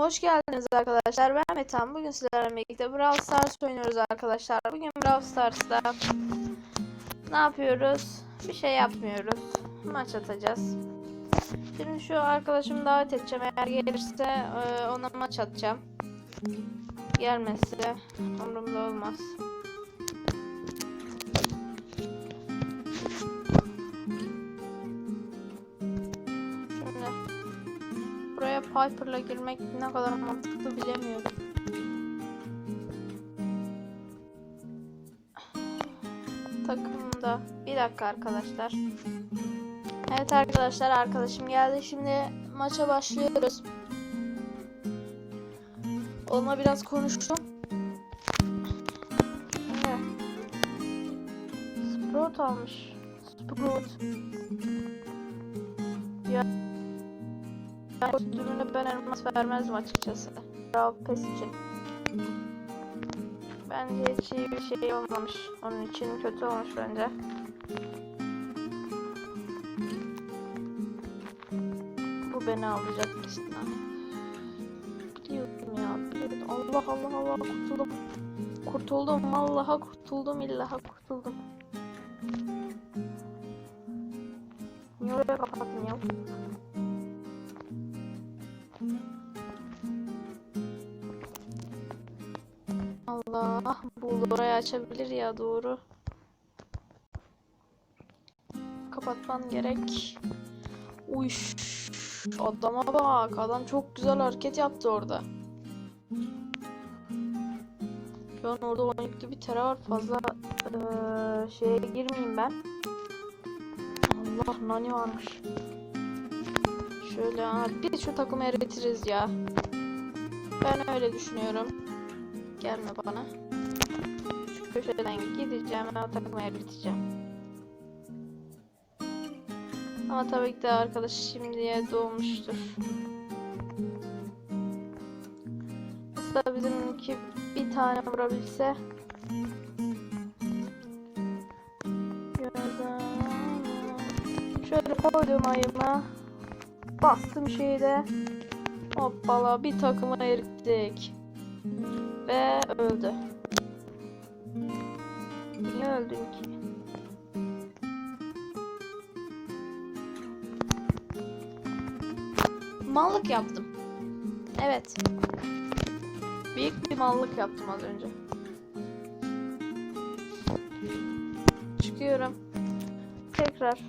Hoş geldiniz arkadaşlar. Ben Metan. Bugün sizlerle birlikte Brawl Stars oynuyoruz arkadaşlar. Bugün Brawl Stars'ta ne yapıyoruz? Bir şey yapmıyoruz. Maç atacağız. Şimdi şu arkadaşımı davet edeceğim. Eğer gelirse e, ona maç atacağım. Gelmezse umurumda olmaz. Piper'la girmek ne kadar mantıklı bilemiyorum. Takımda. Bir dakika arkadaşlar. Evet arkadaşlar arkadaşım geldi. Şimdi maça başlıyoruz. Onunla biraz konuştum. Şimdi. Sprout almış. Sprout. Ya kostümünü ben elmas vermezdim açıkçası. Bravo pes için. Bence hiç iyi bir şey olmamış. Onun için kötü olmuş bence. Bu beni alacak işte. Biliyordum ya. Allah Allah Allah kurtuldum. Kurtuldum. Vallahi kurtuldum. İllaha kurtuldum. Niye oraya kapattın ya? Allah bu orayı açabilir ya doğru. Kapatman gerek. Uyş. Adama bak. Adam çok güzel hareket yaptı orada. Şu an orada 10 yüklü bir tera var. Fazla eee, şeye girmeyeyim ben. Allah nani varmış. Şöyle ha, biz şu takımı eritiriz ya. Ben öyle düşünüyorum. Gelme bana. Şu köşeden gideceğim ve o takımı eriteceğim. Ama tabii ki de arkadaş şimdiye doğmuştur. Aslında bizimki bir tane vurabilse. Şöyle koydum ayıma. Bastım şeyde. Hoppala bir takımı erittik. Ve öldü. Niye öldün ki? Mallık yaptım. Evet. Büyük bir mallık yaptım az önce. Çıkıyorum. Tekrar.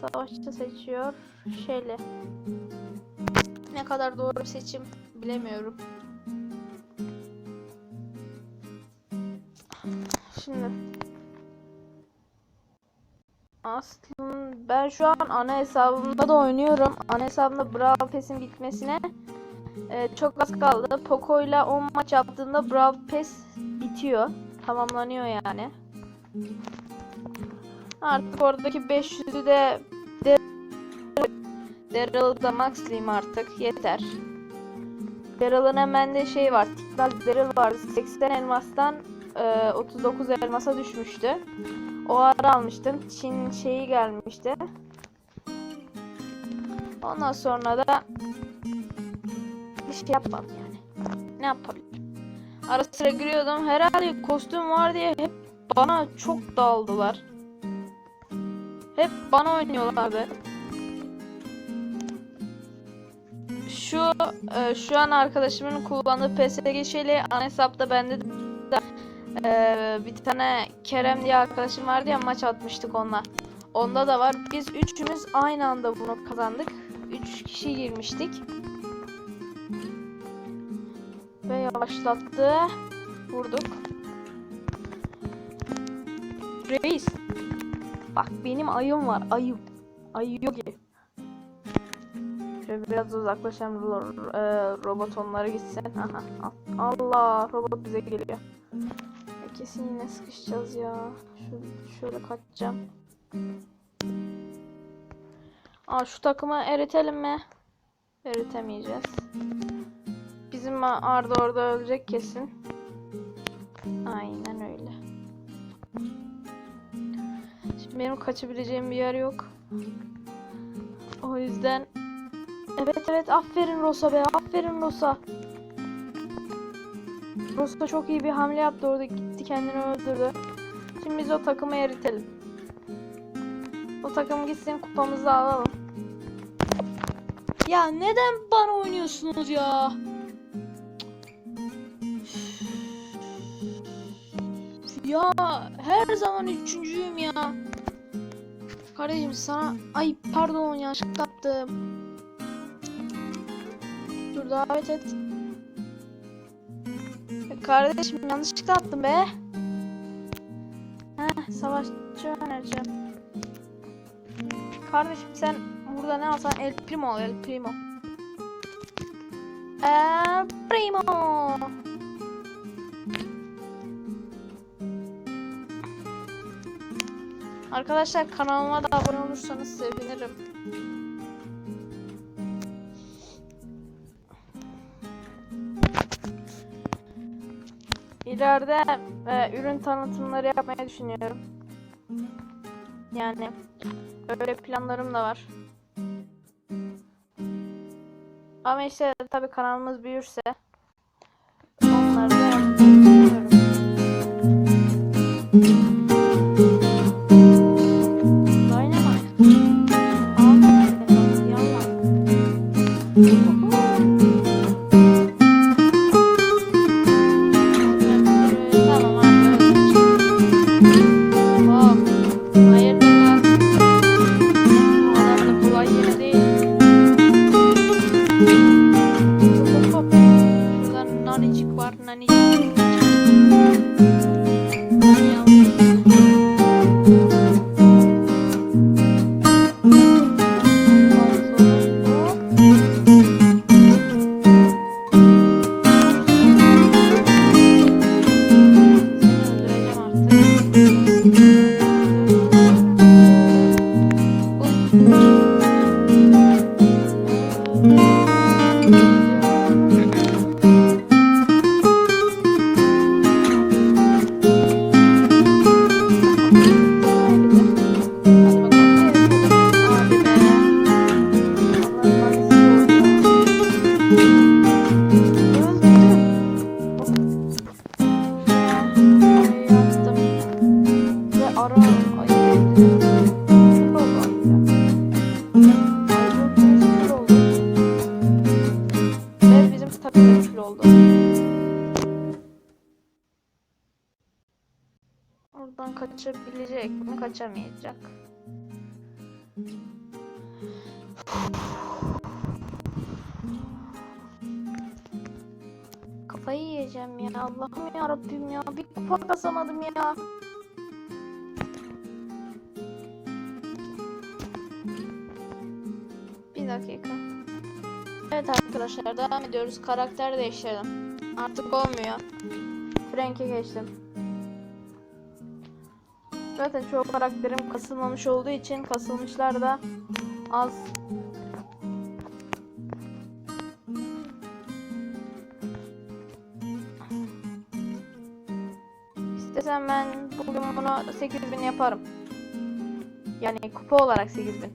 Savaşçı seçiyor. Şeyle. Ne kadar doğru bir seçim bilemiyorum. Şimdi aslında ben şu an ana hesabımda da oynuyorum. Ana hesabımda Brawl Pass'in bitmesine e, çok az kaldı. Poco ile 10 maç yaptığında Brawl Pass bitiyor. Tamamlanıyor yani. Artık oradaki 500'ü de Daryl'ı da maxlayayım artık. Yeter. Daryl'ın hemen de şey var. Tikbaz Daryl vardı. 80 elmastan e, 39 elmasa düşmüştü. O ara almıştım. Çin şeyi gelmişti. Ondan sonra da bir şey yapmadım yani. Ne yapabilirim? Ara sıra giriyordum. Herhalde kostüm var diye hep bana çok daldılar. Hep bana oynuyorlardı. Şu e, şu an arkadaşımın kullandığı PSG şeyle ana hesapta bende de e, bir tane Kerem diye arkadaşım vardı ya maç atmıştık onunla. Onda da var. Biz üçümüz aynı anda bunu kazandık. Üç kişi girmiştik. Ve yavaşlattı. Vurduk. Reis. Bak benim ayım var. Ayım. Ayı yok ki. Biraz uzaklaşalım e, robot onlara gitsin. Aha, al. Allah robot bize geliyor. Kesin yine sıkışacağız ya. Şöyle, şöyle kaçacağım. Aa şu takımı eritelim mi? Eritemeyeceğiz. Bizim Arda orada ölecek kesin. Aynen öyle. Şimdi benim kaçabileceğim bir yer yok. O yüzden Evet evet aferin Rosa be aferin Rosa. Rosa çok iyi bir hamle yaptı orada gitti kendini öldürdü. Şimdi biz o takımı eritelim. O takım gitsin kupamızı alalım. Ya neden bana oynuyorsunuz ya? Ya her zaman üçüncüyüm ya. Kardeşim sana ay pardon yanlışlıkla yaptım. Davet et. Ya Kardeşim yanlışlıkla attım be. Heh savaşçı önereceğim. Kardeşim sen burada ne alsan El Primo al El Primo. El Primo. Arkadaşlar kanalıma da abone olursanız sevinirim. İleride e, ürün tanıtımları yapmayı düşünüyorum. Yani öyle planlarım da var. Ama işte tabii kanalımız büyürse kaçabilecek mi? Kaçamayacak. Kafayı yiyeceğim ya. Allah'ım ya Rabbim ya. Bir kupa kasamadım ya. Bir dakika. Evet arkadaşlar devam ediyoruz. Karakter değiştirdim. Artık olmuyor. Frank'e geçtim. Zaten çoğu karakterim kasılmamış olduğu için kasılmışlar da az. İstesem ben bugün bunu 8000 yaparım. Yani kupa olarak 8000.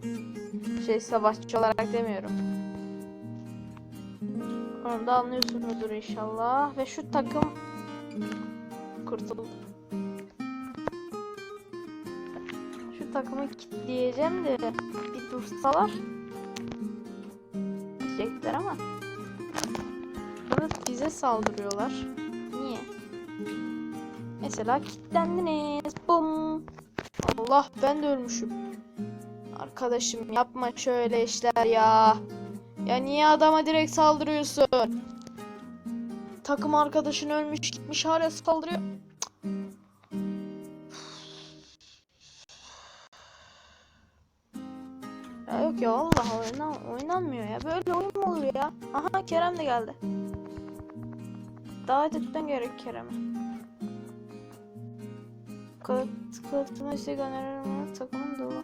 Şey savaşçı olarak demiyorum. Onu da anlıyorsunuzdur inşallah. Ve şu takım kurtuldu. Takımı kilitleyeceğim de bir dursalar diyecekler ama burada bize saldırıyorlar. Niye? Mesela kilitlendiniz. Bum. Allah ben de ölmüşüm. Arkadaşım yapma şöyle işler ya. Ya niye adama direkt saldırıyorsun? Takım arkadaşın ölmüş gitmiş hala saldırıyor. Yok ya Allah oynan oynanmıyor ya. Böyle oyun mu olur ya? Aha Kerem de geldi. Davet etmen gerek Kerem'e. Kılık, kılıktığına istek öneririm. Takımın dolu.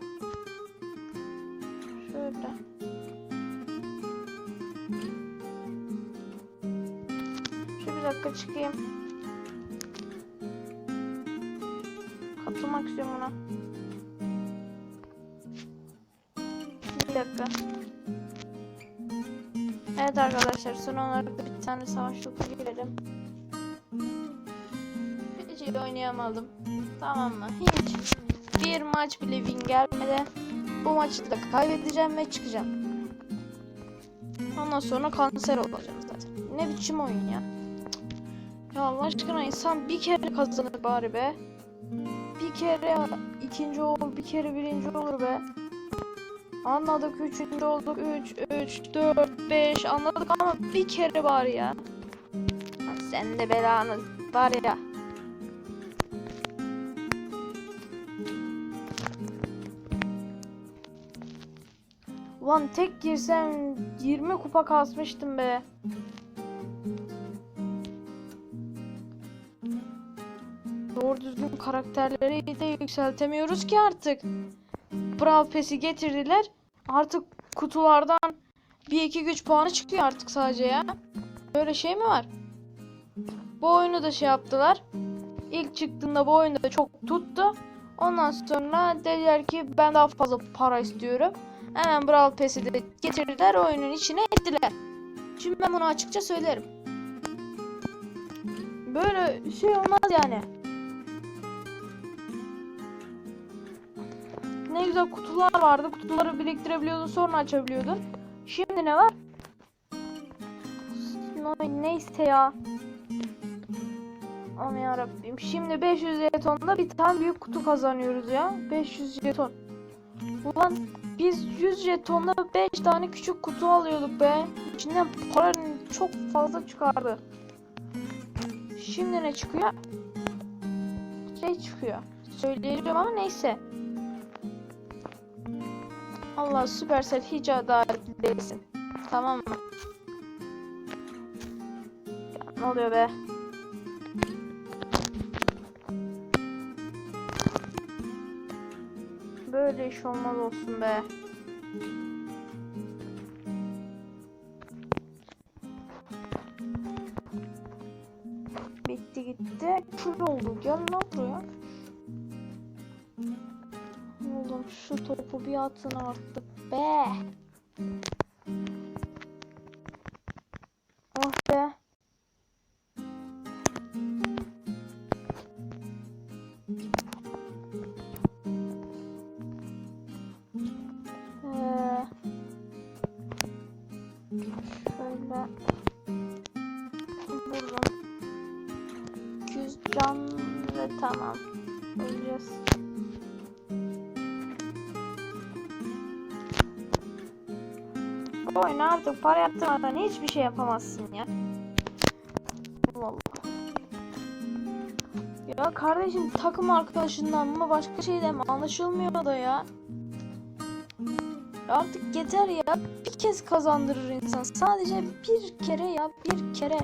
Şöyle. Şu bir dakika çıkayım. Katılmak istiyorum buna. Dakika. Evet arkadaşlar son olarak bir tane savaş topu girelim. Hiç iyi oynayamadım. Tamam mı? Hiç. Bir maç bile win gelmedi. Bu maçı da kaybedeceğim ve çıkacağım. Ondan sonra kanser olacağım zaten. Ne biçim oyun ya. Ya Allah aşkına insan bir kere kazanır bari be. Bir kere ikinci olur, bir kere birinci olur be. Anladık üçüncü olduk. 3, 3, 4, 5 anladık ama bir kere bari ya. Sen de belanı var ya. Ulan tek girsem 20 kupa kasmıştım be. Doğru düzgün karakterleri de yükseltemiyoruz ki artık. Brawl Pass'i getirdiler. Artık kutulardan bir iki güç puanı çıkıyor artık sadece ya. Böyle şey mi var? Bu oyunu da şey yaptılar. İlk çıktığında bu oyunda da çok tuttu. Ondan sonra dediler ki ben daha fazla para istiyorum. Hemen Brawl Pass'i de getirdiler oyunun içine ettiler. Şimdi ben bunu açıkça söylerim. Böyle şey olmaz yani. Ne güzel kutular vardı. Kutuları biriktirebiliyordun sonra açabiliyordun. Şimdi ne var? Neyse ya. Aman yarabbim. Şimdi 500 jetonda bir tane büyük kutu kazanıyoruz ya. 500 jeton. Ulan biz 100 jetonda 5 tane küçük kutu alıyorduk be. İçinden para çok fazla çıkardı. Şimdi ne çıkıyor? Şey çıkıyor. Söyleyeceğim ama neyse. Allah Supercell hiç adaletli değilsin. Tamam mı? Ya, ne oluyor be? Böyle iş olmaz olsun be. Şu topu bir atın artık be. Oh be. Ee, şöyle buradan 200 can ve tamam. Öleceğiz. Bu oyunu artık para yaptırmadan hiçbir şey yapamazsın ya. Vallahi. Ya kardeşim takım arkadaşından mı başka şeyden mi anlaşılmıyor da. Ya Artık yeter ya. Bir kez kazandırır insan. Sadece bir kere ya bir kere.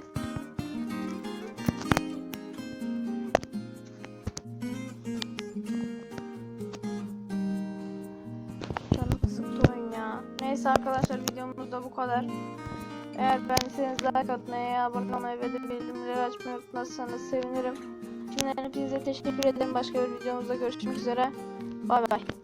Neyse arkadaşlar videomuz da bu kadar. Eğer beğendiyseniz like atmayı, abone olmayı ve de bildirimleri açmayı unutmazsanız sevinirim. Şimdiden hepinize teşekkür ederim. Başka bir videomuzda görüşmek üzere. Bay bay.